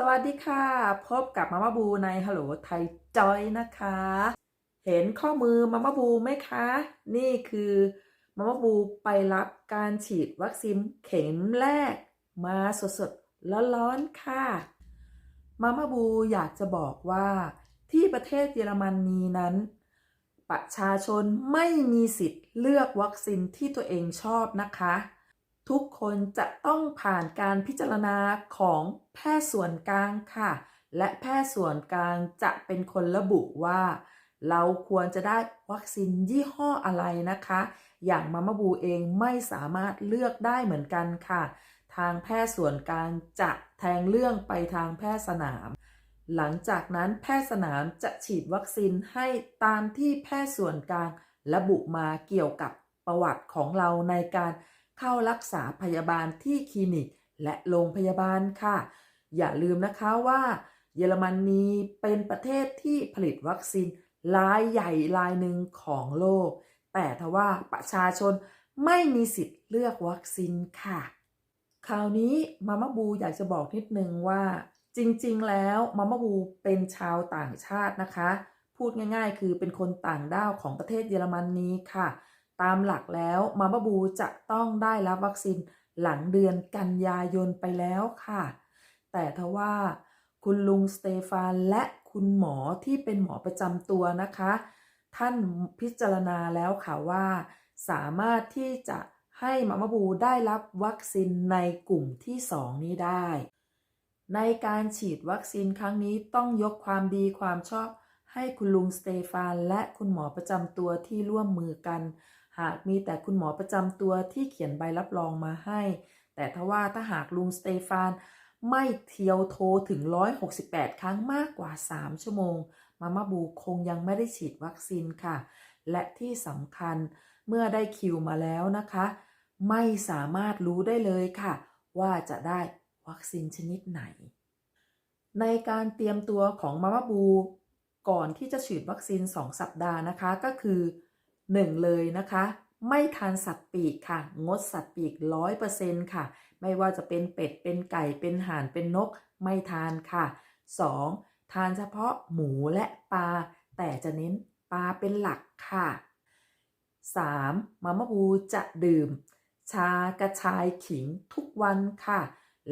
สวัสดีค่ะ พบกับมาม่าบูในฮัลโหลไทยจอยนะคะ เห็นข้อมือมาม่าบูไหมคะ นี่คือมาม่าบูไปรับการฉีดวัคซีนเข็มแรก มาสดๆร้อนๆค่ะ มาม่าบูอยากจะบอกว่าที่ประเทศเยอรมนนีนั้น ประชาชนไม่มีสิทธิ์เลือกวัคซีนที่ตัวเองชอบนะคะ ทุกคนจะต้องผ่านการพิจารณาของแพทย์ส่วนกลางค่ะ และแพทย์ส่วนกลางจะเป็นคนระบุว่า เราควรจะได้วัคซีนยี่ห้ออะไรนะคะ อย่างมามาบูเองไม่สามารถเลือกได้เหมือนกันค่ะ ทางแพทย์ส่วนกลางจะแทงเรื่องไปทางแพทย์สนาม หลังจากนั้นแพทย์สนามจะฉีดวัคซีนให้ตามที่แพทย์ส่วนกลาง ระบุมาเกี่ยวกับประวัติของเราในการ เข้ารักษาพยาบาลที่คลินิกและโรงพยาบาลค่ะ อย่าลืมนะคะว่าเยอรมนนีเป็นประเทศที่ผลิตวัคซีนรายใหญ่รายหนึ่งของโลก แต่ทว่าประชาชนไม่มีสิทธิ์เลือกวัคซีนค่ะ คราวนี้มาม่าบูอยากจะบอกนิดนึงว่า จริงๆ แล้วมาม่าบูเป็นชาวต่างชาตินะคะ พูดง่ายๆ คือเป็นคนต่างด้าวของประเทศเยอรมนนีค่ะ ตามหลักแล้วมาม่าบูจะต้องได้รับวัคซีนหลังเดือนกันยายนไปแล้วค่ะ แต่ทว่าคุณลุงสเตฟานและคุณหมอที่เป็นหมอประจำตัวนะคะ ท่านพิจารณาแล้วค่ะว่า สามารถที่จะให้มามาบูได้รับวัคซีนในกลุ่มที่ 2 นี้ได้ ในการฉีดวัคซีนครั้งนี้ต้องยกความดีความชอบให้คุณลุงสเตฟานและคุณหมอประจำตัวที่ร่วมมือกัน หากมีแต่คุณหมอประจำตัวที่เขียนใบรับรองมาให้ แต่ทว่าถ้าหากลุงสเตฟานไม่เที่ยวโทรถึง 168 ครั้งมากกว่า 3 ชั่วโมง มาม่าบูคงยังไม่ได้ฉีดวัคซีนค่ะ และที่สำคัญเมื่อได้คิวมาแล้วนะคะ ไม่สามารถรู้ได้เลยค่ะ ว่าจะได้วัคซีนชนิดไหน ในการเตรียมตัวของมาม่าบู ก่อนที่จะฉีดวัคซีน 2 สัปดาห์นะคะก็คือ 1เลยนะคะ ไม่ทานสัตว์ปีกค่ะ งดสัตว์ปีก100%ค่ะ ไม่ว่าจะเป็นเป็ดเป็นไก่เป็นห่านเป็นนก ไม่ทานค่ะ 2. ทานเฉพาะหมูและปลา แต่จะเน้นปลาเป็นหลักค่ะ 3. มาม่าบูจะดื่ม ชากระชายขิงทุกวันค่ะ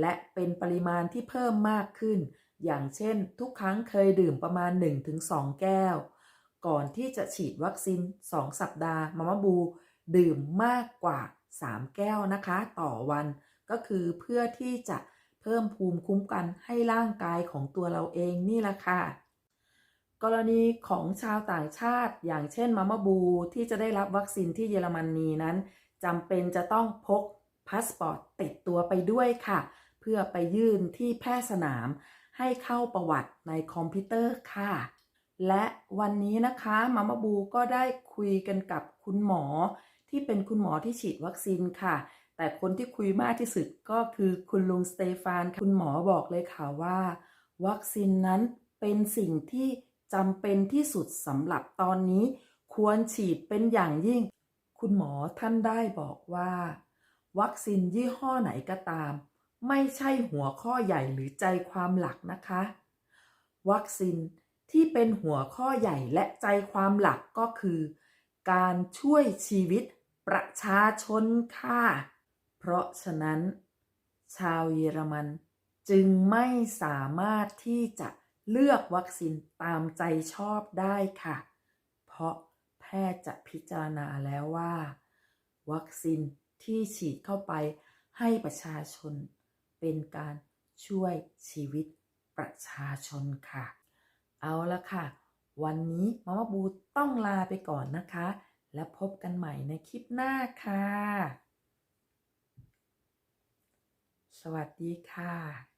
และเป็นปริมาณที่เพิ่มมากขึ้น อย่างเช่น ทุกครั้งเคยดื่มประมาณ 1-2 แก้ว ก่อนที่จะฉีดวัคซีน 2 สัปดาห์มาม่าบู ดื่มมากกว่า 3 แก้วนะคะ ต่อวันก็คือเพื่อที่จะเพิ่มภูมิคุ้มกันให้ร่างกายของตัวเราเองนี่แหละค่ะ กรณีของชาวต่างชาติ อย่างเช่นมาม่าบูที่จะได้รับวัคซีนที่เยอรมนนีนั้นจำเป็นจะต้องพกพาสปอร์ตติดตัวไปด้วยค่ะ เพื่อไปยื่นที่แพทย์สนามให้เข้าประวัติในคอมพิวเตอร์ค่ะ และวันนี้นะคะมาม่าบูก็ได้คุยกันกับคุณหมอที่เป็นคุณหมอที่ฉีดวัคซีนค่ะ แต่คนที่คุยมากที่สุดก็คือคุณลุงสเตฟานคุณหมอบอกเลยค่ะว่า วัคซีนนั้นเป็นสิ่งที่จำเป็นที่สุดสำหรับตอนนี้ ควรฉีดเป็นอย่างยิ่ง คุณหมอท่านได้บอกว่า วัคซีนยี่ห้อไหนก็ตาม ไม่ใช่หัวข้อใหญ่หรือใจความหลักนะคะ วัคซีน ที่เป็นหัวข้อใหญ่และใจความหลักก็คือ การช่วยชีวิตประชาชนค่ะ เพราะฉะนั้น ชาวเยอรมันจึงไม่สามารถที่จะเลือกวัคซีนตามใจชอบได้ค่ะ เพราะแพทย์จะพิจารณาแล้วว่า วัคซีนที่ฉีดเข้าไปให้ประชาชน เป็นการช่วยชีวิตประชาชนค่ะ เอาละค่ะ วันนี้มาม่าบูต้องลาไปก่อนนะคะ และพบกันใหม่ในคลิปหน้าค่ะ สวัสดีค่ะ